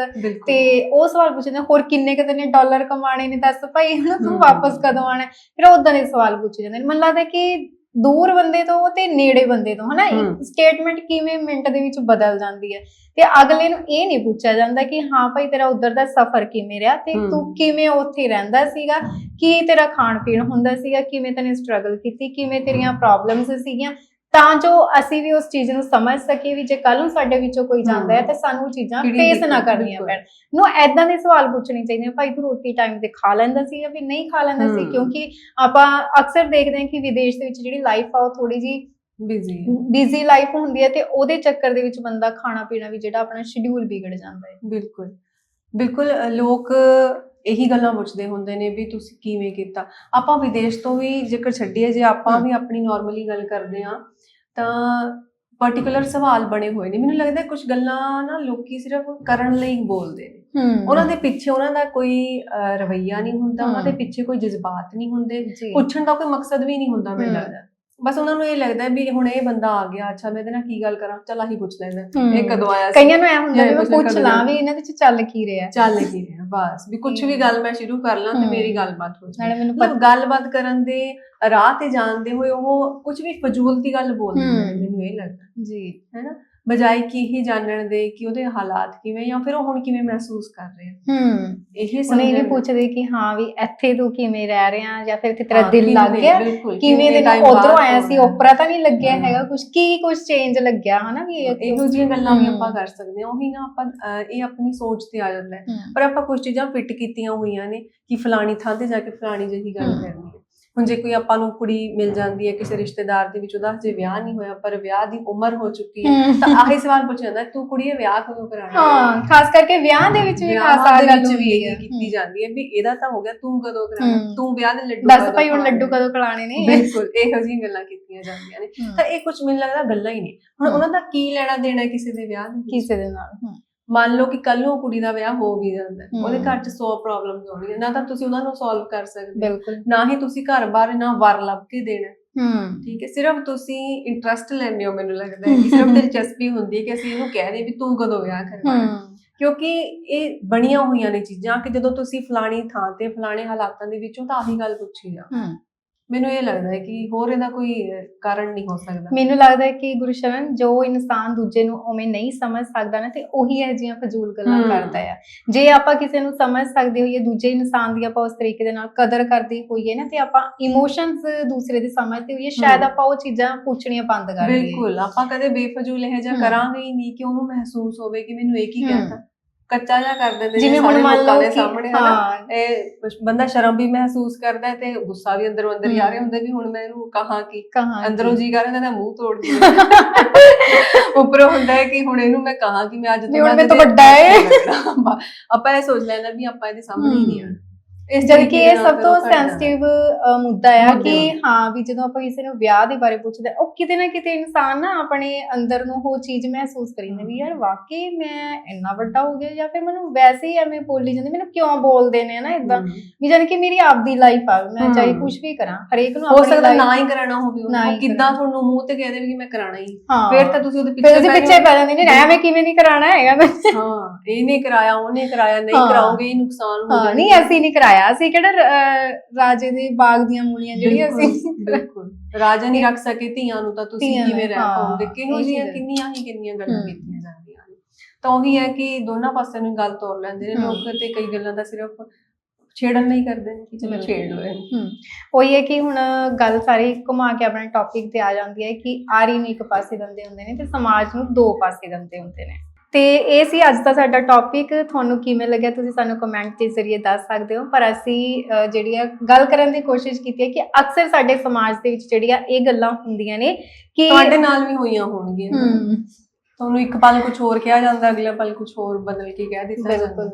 ਤੇ ਉਹ ਸਵਾਲ ਪੁੱਛਦੇ ਹੋਰ ਕਿੰਨੇ ਕਿਤੇ ਨੇ ਡਾਲਰ ਕਮਾਣੇ ਨੇ ਦੱਸ ਭਾਈ? ਹਨਾ ਤੂੰ। ਵਾਪਸ ਕਦੋਂ ਆਣਾ? ਫਿਰ ਉਦਾਂ ਦੇ ਸਵਾਲ ਪੁੱਛੇ ਜਾਂਦੇ ਨੇ। ਮੈਨੂੰ ਲੱਗਦਾ ਕਿ ਦੂਰ ਬੰਦੇ ਤੋਂ ਤੇ ਨੇੜੇ ਬੰਦੇ ਤੋਂ ਹਨਾ? ਸਟੇਟਮੈਂਟ ਕਿਵੇਂ ਮਿੰਟ ਦੇ ਵਿੱਚ ਬਦਲ ਜਾਂਦੀ ਹੈ ਤੇ ਅਗਲੇ ਨੂੰ ਇਹ ਨਹੀਂ ਪੁੱਛਿਆ ਜਾਂਦਾ ਕਿ ਹਾਂ ਭਾਈ ਤੇਰਾ ਉਧਰ ਦਾ ਸਫ਼ਰ ਕਿਵੇਂ ਰਿਹਾ? ਤੇ। ਤੂੰ ਕਿਵੇਂ ਉੱਥੇ ਰਹਿੰਦਾ ਸੀਗਾ? ਕੀ ਤੇਰਾ ਖਾਣ ਪੀਣ ਹੁੰਦਾ ਸੀਗਾ? ਕਿਵੇਂ ਤੈਨੇ ਸਟਰਗਲ ਕੀਤੀ? ਕਿਵੇਂ ਤੇਰੀਆਂ ਪ੍ਰੋਬਲਮਸ ਸੀਗੀਆਂ? ਤਾਂ ਜੋ ਅਸੀਂ ਵੀ ਉਸ ਚੀਜ਼ ਨੂੰ ਸਮਝ ਸਕੀਏ ਵੀ ਜੇ ਕੱਲ ਨੂੰ ਸਾਡੇ ਵਿੱਚੋਂ ਕੋਈ ਜਾਂਦਾ ਹੈ। ਤਾਂ ਸਾਨੂੰ ਉਹ ਚੀਜ਼ਾਂ ਫੇਸ ਨਾ ਕਰਨੀਆਂ। ਪੈਣ ਨੂੰ ਐਦਾਂ ਦੇ ਸਵਾਲ ਪੁੱਛਣੇ ਚਾਹੀਦੇ ਨੇ ਭਾਈ ਤੂੰ ਰੋਟੀ ਟਾਈਮ ਤੇ ਖਾ ਲੈਂਦਾ ਸੀ ਜਾਂ ਫਿਰ ਨਹੀਂ ਖਾ ਲੈਂਦਾ ਸੀ। ਕਿਉਂਕਿ ਆਪਾਂ ਅਕਸਰ ਦੇਖਦੇ ਹਾਂ ਕਿ ਵਿਦੇਸ਼ ਦੇ ਵਿੱਚ ਜਿਹੜੀ ਲਾਈਫ ਆ ਉਹ ਥੋੜੀ ਜੀ ਬਿਜ਼ੀ ਬਿਜ਼ੀ ਲਾਈਫ ਹੁੰਦੀ ਹੈ ਤੇ ਉਹਦੇ ਚੱਕਰ ਦੇ ਵਿੱਚ ਬੰਦਾ ਖਾਣਾ ਪੀਣਾ ਵੀ ਜਿਹੜਾ ਆਪਣਾ ਸ਼ਡਿਊਲ ਵਿਗੜ ਜਾਂਦਾ ਹੈ ਬਿਲਕੁਲ ਬਿਲਕੁਲ ਲੋਕ ਇਹੀ ਗੱਲਾਂ ਪੁੱਛਦੇ ਹੁੰਦੇ ਨੇ ਵੀ ਤੁਸੀਂ ਕਿਵੇਂ ਕੀਤਾ। ਆਪਾਂ ਵਿਦੇਸ਼ ਤੋਂ ਵੀ ਜੇਕਰ ਛੱਡੀਏ ਜੇ ਆਪਾਂ। ਵੀ ਆਪਣੀ ਨਾਰਮਲੀ ਗੱਲ ਕਰਦੇ ਆ ਤਾਂ ਪਾਰਟਿਕੂਲਰ ਸਵਾਲ ਬਣੇ ਹੋਏ ਨੇ। ਮੈਨੂੰ ਲੱਗਦਾ ਕੁਝ ਗੱਲਾਂ ਨਾ ਲੋਕੀ ਸਿਰਫ ਕਰਨ ਲਈ ਬੋਲਦੇ ਨੇ। ਉਹਨਾਂ ਦੇ ਪਿੱਛੇ ਉਹਨਾਂ ਦਾ ਕੋਈ ਰਵੱਈਆ ਨਹੀਂ ਹੁੰਦਾ ਉਹਨਾਂ ਦੇ। ਪਿੱਛੇ ਕੋਈ ਜਜ਼ਬਾਤ ਨਹੀਂ ਹੁੰਦੇ। ਪੁੱਛਣ ਦਾ ਕੋਈ ਮਕਸਦ ਵੀ ਨਹੀਂ ਹੁੰਦਾ ਮੈਨੂੰ। ਲੱਗਦਾ। ਬਸ ਉਹਨਾਂ ਨੂੰ ਇਹ ਲੱਗਦਾ ਵੀ ਹੁਣ ਇਹ ਬੰਦਾ ਆ ਗਿਆ ਅੱਛਾ ਮੈਂ ਇਹਦੇ ਨਾਲ ਕੀ ਗੱਲ ਕਰਾਂ? ਚਲ ਆਹੀ ਪੁੱਛ ਲੈਂਦਾ। ਇਹ ਕਦੋਂ ਆਇਆ ਸੀ? ਕਈਆਂ ਨੂੰ ਐ ਹੁੰਦਾ ਵੀ ਮੈਂ ਪੁੱਛ ਲਾਂ। ਵੀ ਇਹਨਾਂ ਦੇ ਵਿੱਚ ਚੱਲ ਕੀ ਰਿਹਾ। ਚੱਲ ਕੀ ਰਿਹਾ ਬਸ। ਵੀ ਕੁਝ ਵੀ ਗੱਲ ਮੈਂ ਸ਼ੁਰੂ ਕਰ ਲਾਂ ਤੇ। ਮੇਰੀ ਗੱਲਬਾਤ ਹੋ ਮੈਨੂੰ ਮਤਲਬ ਗੱਲਬਾਤ ਕਰਨ ਦੇ ਰਾਹ ਤੇ ਜਾਣਦੇ ਹੋਏ ਉਹ ਕੁਝ ਵੀ ਫਜ਼ੂਲ ਦੀ ਗੱਲ ਬੋਲਦੇ ਨੇ। ਮੈਨੂੰ ਇਹ ਲੱਗਦਾ। ਜੀ। ਹੈ ਨਾ? ਬਜਾਏ ਕਿ ਇਹ ਜਾਣਨ ਦੇ ਕਿ ਉਹਦੇ ਹਾਲਾਤ ਕਿਵੇਂ ਜਾਂ ਫਿਰ ਉਹ ਹੁਣ ਕਿਵੇਂ ਮਹਿਸੂਸ ਕਰ ਰਿਹਾ ਹੂੰ। ਇਹ ਸਮਝਣ ਨਹੀਂ ਪੁੱਛਦੇ ਕਿ ਹਾਂ ਵੀ ਇੱਥੇ ਤੂੰ ਕਿਵੇਂ ਰਹਿ ਰਿਹਾ ਜਾਂ ਫਿਰ ਇੱਥੇ ਤੇਰਾ ਦਿਲ ਲੱਗ ਗਿਆ? ਕਿਵੇਂ ਦੇ time ਉਧਰੋਂ ਆਇਆ ਸੀ। ਓਪਰਾ ਤਾਂ ਨਹੀਂ ਲੱਗਿਆ। ਹੈਗਾ ਕੁਝ ਕੀ ਕੁਝ ਚੇਂਜ ਲੱਗਿਆ ਹਨਾ ਵੀ ਇਹ ਜਿਹੀਆਂ ਗੱਲਾਂ ਵੀ। ਆਪਾਂ ਕਰ ਸਕਦੇ ਹਾਂ ਉਹੀ ਨਾ ਆਪਾਂ ਇਹ ਆਪਣੀ ਸੋਚ ਤੇ ਆ ਜਾਂਦਾ ਪਰ ਆਪਾਂ ਕੁਝ ਚੀਜ਼ਾਂ ਫਿੱਟ ਕੀਤੀਆਂ ਹੋਈਆਂ ਨੇ ਕਿ ਫਲਾਣੀ ਥਾਂ ਤੇ ਜਾ ਕੇ ਫਲਾਣੀ ਜਿਹੀ ਗੱਲ। ਕਰਨੀ ਹੈ। ਹੁਣ ਜੇ ਕੋਈ ਆਪਾਂ ਨੂੰ ਕੁੜੀ ਮਿਲ ਜਾਂਦੀ ਹੈ ਕਿਸੇ ਰਿਸ਼ਤੇਦਾਰ ਦੇ ਵਿੱਚ ਉਹਦਾ ਹਜੇ ਵਿਆਹ ਨਹੀਂ ਹੋਇਆ ਪਰ ਵਿਆਹ ਦੀ ਉਮਰ ਹੋ ਚੁੱਕੀ ਹੈ। ਤਾਂ ਆਹੀ ਸਵਾਲ ਪੁੱਛਿਆ ਜਾਂਦਾ ਤੂੰ ਕੁੜੀਏ ਵਿਆਹ ਕਦੋਂ ਕਰਾਣਾ ਹਾਂ ਖਾਸ ਕਰਕੇ ਵਿਆਹ ਦੇ ਵਿੱਚ ਵੀ ਖਾਸ ਆ ਗੱਲ ਵੀ ਇਹ ਕੀਤੀ ਜਾਂਦੀ ਹੈ ਵੀ ਇਹਦਾ ਤਾਂ ਹੋ ਗਿਆ ਤੂੰ ਕਦੋਂ ਕਰਾਣਾ। ਤੂੰ ਵਿਆਹ ਦੇ ਲੱਡੂ ਦੱਸ ਭਾਈ ਹੁਣ? ਲੱਡੂ ਕਦੋਂ ਖਿਲਾਣੇ ਨੇ ਬਿਲਕੁਲ ਇਹੋ ਜਿਹੀਆਂ ਗੱਲਾਂ ਕੀਤੀਆਂ ਜਾਂਦੀਆਂ ਨੇ ਤਾਂ ਇਹ ਕੁਝ ਮੈਨੂੰ ਲੱਗਦਾ ਗੱਲਾਂ ਹੀ ਨੇ ਹੁਣ। ਉਹਨਾਂ ਦਾ ਕੀ ਲੈਣਾ ਦੇਣਾ ਕਿਸੇ ਦੇ ਵਿਆਹ ਦੇ? ਕਿਸੇ ਦੇ ਨਾਲ ਮੰਨ ਲਓ ਕਿ ਕੱਲ ਨੂੰ ਕੁੜੀ ਦਾ ਵਿਆਹ ਹੋ ਵੀ ਜਾਂਦਾ। ਉਹਦੇ ਘਰ 'ਚ 100 ਪ੍ਰੋਬਲਮਸ ਹੋਣਗੀਆਂ ਨਾ ਤਾਂ ਤੁਸੀਂ ਉਹਨਾਂ ਨੂੰ ਸੋਲਵ ਕਰ ਸਕਦੇ ਬਿਲਕੁਲ ਨਾ ਹੀ ਤੁਸੀਂ ਘਰ ਬਾਰ ਨਾ ਵਰ ਲੱਭ ਕੇ ਦੇਣਾ ਹੈ। ਠੀਕ ਹੈ ਸਿਰਫ ਤੁਸੀਂ ਇੰਟਰਸਟ ਲੈਂਦੇ ਹੋ ਮੈਨੂੰ ਲੱਗਦਾ ਹੈ ਕਿ ਸਿਰਫ ਦਿਲਚਸਪੀ ਹੁੰਦੀ ਹੈ ਕਿ ਅਸੀਂ ਇਹਨੂੰ ਕਹਿ ਦੇ ਵੀ ਤੂੰ ਕਦੋਂ ਵਿਆਹ। ਹਮ ਕਿਉਂਕਿ ਇਹ ਬਣੀਆਂ ਹੋਈਆਂ ਨੇ ਚੀਜ਼ਾਂ ਕਿ ਜਦੋਂ ਤੁਸੀਂ ਫਲਾਣੀ ਥਾਂ ਤੇ ਫਲਾਣੇ ਹਾਲਾਤਾਂ ਦੇ ਵਿੱਚੋਂ ਤਾਂ ਆਹੀ ਗੱਲ ਪੁੱਛੀ ਆ ਮੈਨੂੰ ਇਹ ਲੱਗਦਾ ਹੈ ਕਿ ਹੋਰ ਇਹਦਾ ਕੋਈ ਕਾਰਨ ਨਹੀਂ ਹੋ ਸਕਦਾ ਮੈਨੂੰ ਲੱਗਦਾ ਹੈ ਕਿ ਗੁਰਸ਼ਰਨ ਜੋ ਇਨਸਾਨ ਦੂਜੇ ਨੂੰ ਉਵੇਂ ਨਹੀਂ ਸਮਝ ਸਕਦਾ ਨਾ ਤੇ ਉਹੀ ਇਹ ਜਿਹੀਆਂ ਫਜ਼ੂਲ ਗੱਲਾਂ। ਕਰਦਾ ਆ ਜੇ ਆਪਾਂ ਕਿਸੇ ਨੂੰ ਸਮਝ ਸਕਦੇ ਹੋਈਏ ਦੂਜੇ ਇਨਸਾਨ ਦੀ ਆਪਾਂ ਉਸ ਤਰੀਕੇ ਦੇ ਨਾਲ ਕਦਰ ਕਰਦੇ ਹੋਈਏ ਨਾ ਤੇ ਆਪਾਂ ਇਮੋਸ਼ਨਸ ਦੂਸਰੇ ਦੇ ਸਮਝਦੇ ਹੋਈਏ ਸ਼ਾਇਦ। ਆਪਾਂ ਉਹ ਚੀਜ਼ਾਂ ਪੁੱਛਣੀਆਂ ਬੰਦ ਕਰ ਦਈਏ ਬਿਲਕੁਲ ਆਪਾਂ ਕਦੇ ਬੇਫਜ਼ੂਲ ਇਹ ਹਮ। ਕਰਾਂਗੇ ਹੀ ਨਹੀਂ ਕਿ ਉਹਨੂੰ ਮਹਿਸੂਸ ਹੋਵੇ ਕਿ ਮੈਨੂੰ ਇਹ ਕੀ ਹਮ। ਕੱਚਾ ਜਿਹਾ ਕਰ ਦਿੰਦੇ ਜਿਵੇਂ ਹੁਣ ਮੰਨ ਲਓ ਦੇ ਕਿ ਸਾਹਮਣੇ ਹਾਂ। ਇਹ ਬੰਦਾ ਸ਼ਰਮ ਵੀ ਮਹਿਸੂਸ ਕਰਦਾ ਹੈ ਤੇ ਗੁੱਸਾ ਵੀ ਅੰਦਰੋਂ ਅੰਦਰ ਹੀ ਆ ਰਿਹਾ। ਹੁੰਦਾ ਵੀ ਹੁਣ ਮੈਂ ਇਹਨੂੰ ਕਹਾਂ ਕਿ? ਅੰਦਰੋਂ ਜੀ ਕਰ ਰਿਹਾ ਤਾਂ ਮੂੰਹ ਤੋੜ ਦਿੰਦਾ। ਉੱਪਰੋਂ ਹੁੰਦਾ ਹੈ ਕਿ ਹੁਣ ਇਹਨੂੰ ਮੈਂ ਕਹਾਂ ਕਿ? ਮੈਂ ਅੱਜ ਤੋਂ ਵੱਡਾ ਹੈ। ਆਪਾਂ ਇਹ ਸੋਚ ਲੈਣਾ ਵੀ ਆਪਾਂ ਇਹਦੇ ਸਾਹਮਣੇ ਹੀ ਨਹੀਂ ਆਣਾ ਇਸ ਜਦ ਕਿ ਇਹ ਸਭ ਤੋਂ ਉਹ। ਸੈਂਸਿਟਿਵ ਮੁੱਦਾ ਆ ਕਿ। ਹਾਂ ਵੀ ਜਦੋਂ ਆਪਾਂ ਕਿਸੇ ਨੂੰ ਵਿਆਹ ਦੇ ਬਾਰੇ ਪੁੱਛਦੇ ਉਹ ਕਿਤੇ ਨਾ ਕਿਤੇ ਇਨਸਾਨ ਨਾ ਆਪਣੇ ਅੰਦਰ ਨੂੰ ਉਹ ਚੀਜ਼ ਮਹਿਸੂਸ ਕਰੀਂਦਾ ਵੀ ਯਾਰ ਵਾਕਈ ਮੈਂ ਇੰਨਾ ਵੱਡਾ ਹੋ ਗਿਆ ਜਾਂ ਫਿਰ ਮੈਨੂੰ ਵੈਸੇ ਹੀ ਐਵੇਂ ਬੋਲੀ ਜਾਂਦੇ ਮੈਨੂੰ ਕਿਉਂ ਬੋਲਦੇ ਨੇ ਨਾ ਇਦਾਂ। ਵੀ ਜਾਨ ਕਿ ਮੇਰੀ ਆਪਦੀ ਲਾਈਫ ਆ ਮੈਂ ਚਾਹੇ। ਕੁਝ ਵੀ ਕਰਾਂ ਹਰੇਕ ਨੂੰ ਹੋ ਸਕਦਾ ਨਾ ਹੀ ਕਰਾਣਾ ਹੋਵੇ ਉਹ ਕਿੱਦਾਂ। ਤੁਹਾਨੂੰ ਮੂੰਹ ਤੇ ਕਹਿ ਦੇਵੇ ਕਿ ਮੈਂ ਕਰਾਣਾ ਹੀ ਫਿਰ ਤਾਂ ਤੁਸੀਂ ਉਹਦੇ ਫਿਰ ਪਿੱਛੇ ਤੁਸੀਂ ਪਿੱਛੇ। ਪੈ ਜਾਂਦੇ ਨੇ ਐਵੇਂ ਕਿਵੇਂ ਨਹੀਂ ਕਰਾਣਾ ਹੈਗਾ ਮੈਂ ਹਾਂ ਇਹਨੇ ਕਰਾਇਆ ਉਹਨੇ ਕਰਾਇਆ ਨਹੀਂ। ਕਰਾਓਗੇ ਇਹ ਨੁਕਸਾਨ ਹਾਂ ਜਾਣਾ ਨਹੀਂ ਅਸੀਂ ਨਹੀਂ ਕਰਾਇਆ ਅਸੀਂ ਕਿਹੜਾ ਅਹ, ਰਾਜੇ ਦੇ ਬਾਗ ਦੀਆਂ ਮੂਲੀਆਂ ਜਿਹੜੀਆਂ ਅਸੀਂ ਬਿਲਕੁਲ ਰਾਜਾ ਨਹੀਂ ਰੱਖ ਸਕੇ ਧੀਆਂ ਨੂੰ ਤਾਂ ਤੁਸੀਂ ਕਿਵੇਂ ਰਹਿ ਹਾਂ, ਪਾਓਗੇ ਕਿਹੋ ਜੀਆਂ ਹੈ। ਕਿੰਨੀਆਂ ਹੀ ਕਿੰਨੀਆਂ ਗੱਲਾਂ। ਕੀਤੀਆਂ ਜਾਂਦੀਆਂ ਨੇ ਤਾਂ ਉਹੀ ਹੈ ਕਿ ਦੋਨਾਂ ਪਾਸਿਆਂ ਨੂੰ ਗੱਲ ਤੋਰ ਲੈਂਦੇ ਨੇ। ਲੋਕ ਤੇ ਕਈ ਗੱਲਾਂ ਦਾ ਸਿਰਫ ਛੇੜਨ ਨਹੀਂ ਕਰਦੇ ਕਿ ਚਲੋ। ਛੇੜ ਇਹਨੂੰ ਹਮ ਉਹੀ ਹੈ ਕਿ ਹੁਣ ਗੱਲ ਸਾਰੀ ਘੁਮਾ ਕੇ ਆਪਣੇ ਟੌਪਿਕ ਤੇ ਆ ਜਾਂਦੀ ਹੈ ਕਿ ਆਰੀ ਨੂੰ ਇੱਕ ਪਾਸੇ ਦੰਦੇ ਹੁੰਦੇ ਨੇ ਤੇ ਸਮਾਜ ਨੂੰ ਦੋ ਪਾਸੇ ਦੰਦੇ ਹੁੰਦੇ ਨੇ ਤੇ ਇਹ ਸੀ ਅੱਜ ਦਾ ਸਾਡਾ ਟੌਪਿਕ ਤੁਹਾਨੂੰ ਕਿਵੇਂ ਲੱਗਿਆ? ਤੁਸੀਂ ਸਾਨੂੰ ਕਮੈਂਟ ਦੇ ਜ਼ਰੀਏ ਦੱਸ ਸਕਦੇ ਹੋ। ਪਰ ਅਸੀਂ ਜਿਹੜੀ ਆ ਗੱਲ ਕਰਨ ਦੀ ਕੋਸ਼ਿਸ਼ ਕੀਤੀ ਹੈ ਕਿ ਅਕਸਰ ਸਾਡੇ ਸਮਾਜ ਦੇ ਵਿੱਚ ਜਿਹੜੀਆਂ ਇਹ ਗੱਲਾਂ ਹੁੰਦੀਆਂ ਨੇ ਕਿ ਤੁਹਾਡੇ ਨਾਲ ਵੀ ਹੋਈਆਂ ਹੋਣਗੀਆਂ। ਤੁਹਾਨੂੰ ਇੱਕ ਪਲ ਕੁਝ ਹੋਰ ਕਿਹਾ ਜਾਂਦਾ ਅਗਲਾ ਪਲ ਕੁਝ ਹੋਰ ਬਦਲ ਕੇ ਕਹਿ ਦਿੱਤਾ ਜਾਂਦਾ।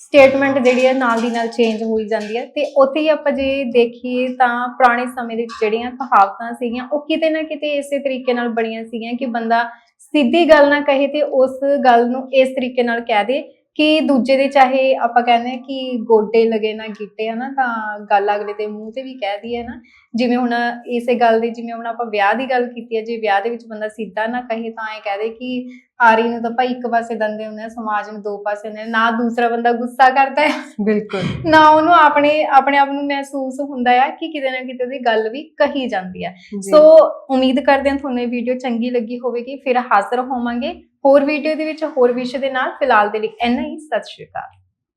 ਸਟੇਟਮੈਂਟ ਜਿਹੜੀ ਹੈ ਨਾਲ ਦੀ ਨਾਲ ਚੇਂਜ ਹੋਈ ਜਾਂਦੀ ਹੈ ਤੇ ਉੱਥੇ ਹੀ ਆਪਾਂ ਜੇ ਦੇਖੀਏ ਤਾਂ ਪੁਰਾਣੇ ਸਮੇਂ ਦੇ ਵਿੱਚ ਜਿਹੜੀਆਂ ਕਹਾਵਤਾਂ ਸੀਗੀਆਂ ਉਹ ਕਿਤੇ ਨਾ ਕਿਤੇ ਇਸੇ ਤਰੀਕੇ ਨਾਲ ਬਣੀਆਂ ਸੀਗੀਆਂ ਕਿ ਬੰਦਾ ਸਿੱਧੀ ਗੱਲ ਨਾ ਕਹੇ ਤੇ ਉਸ ਗੱਲ ਨੂੰ ਇਸ ਤਰੀਕੇ ਨਾਲ ਕਹਿ ਦੇ ਕਿ ਦੂਜੇ ਦੇ ਚਾਹੇ ਆਪਾਂ ਕਹਿੰਦੇ ਆ ਕਿ ਗੋਡੇ ਲਗੇ ਨਾ ਗਿੱਟੇ, ਹਨਾ, ਤਾਂ ਗੱਲ ਅਗਲੇ ਦੇ ਮੂੰਹ ਤੇ ਵੀ ਕਹਿ ਦਈਏ ਨਾ ਜਿਵੇਂ ਹੁਣ ਇਸੇ ਗੱਲ ਦੀ ਜਿਵੇਂ ਹੁਣ ਆਪਾਂ ਵਿਆਹ ਦੀ ਗੱਲ ਕੀਤੀ ਹੈ, ਜੇ ਵਿਆਹ ਦੇ ਵਿੱਚ ਬੰਦਾ ਸਿੱਧਾ ਨਾ ਕਹੇ ਤਾਂ ਐ ਕਹਦੇ ਕਿ ਆਰੀ ਨੂੰ ਤਾਂ ਭਾਈ ਇੱਕ ਪਾਸੇ ਦੰਦੇ ਹੁੰਦੇ ਆ ਸਮਾਜ ਨੂੰ ਦੋ ਪਾਸੇ ਆ। ਨਾ ਦੂਸਰਾ ਬੰਦਾ ਗੁੱਸਾ ਕਰਦਾ ਹੈ। ਬਿਲਕੁਲ। ਨਾ ਉਹਨੂੰ ਆਪਣੇ ਆਪਣੇ ਆਪ ਨੂੰ ਮਹਿਸੂਸ ਹੁੰਦਾ ਹੈ ਕਿ ਕਿਤੇ ਨਾ ਕਿਤੇ ਉਹਦੀ ਗੱਲ ਵੀ ਕਹੀ ਜਾਂਦੀ ਹੈ। ਸੋ ਉਮੀਦ ਕਰਦੇ ਹਾਂ ਤੁਹਾਨੂੰ ਇਹ ਵੀਡੀਓ ਚੰਗੀ ਲੱਗੀ ਹੋਵੇਗੀ। ਫਿਰ ਹਾਜ਼ਰ ਹੋਵਾਂਗੇ ਹੋਰ ਵੀਡੀਓ ਦੇ ਵਿੱਚ ਹੋਰ ਵਿਸ਼ੇ ਦੇ ਨਾਲ। ਫਿਲਹਾਲ ਦੇ ਲਈ ਇੰਨਾ ਹੀ। ਸਤਿ ਸ਼੍ਰੀ ਅਕਾਲ।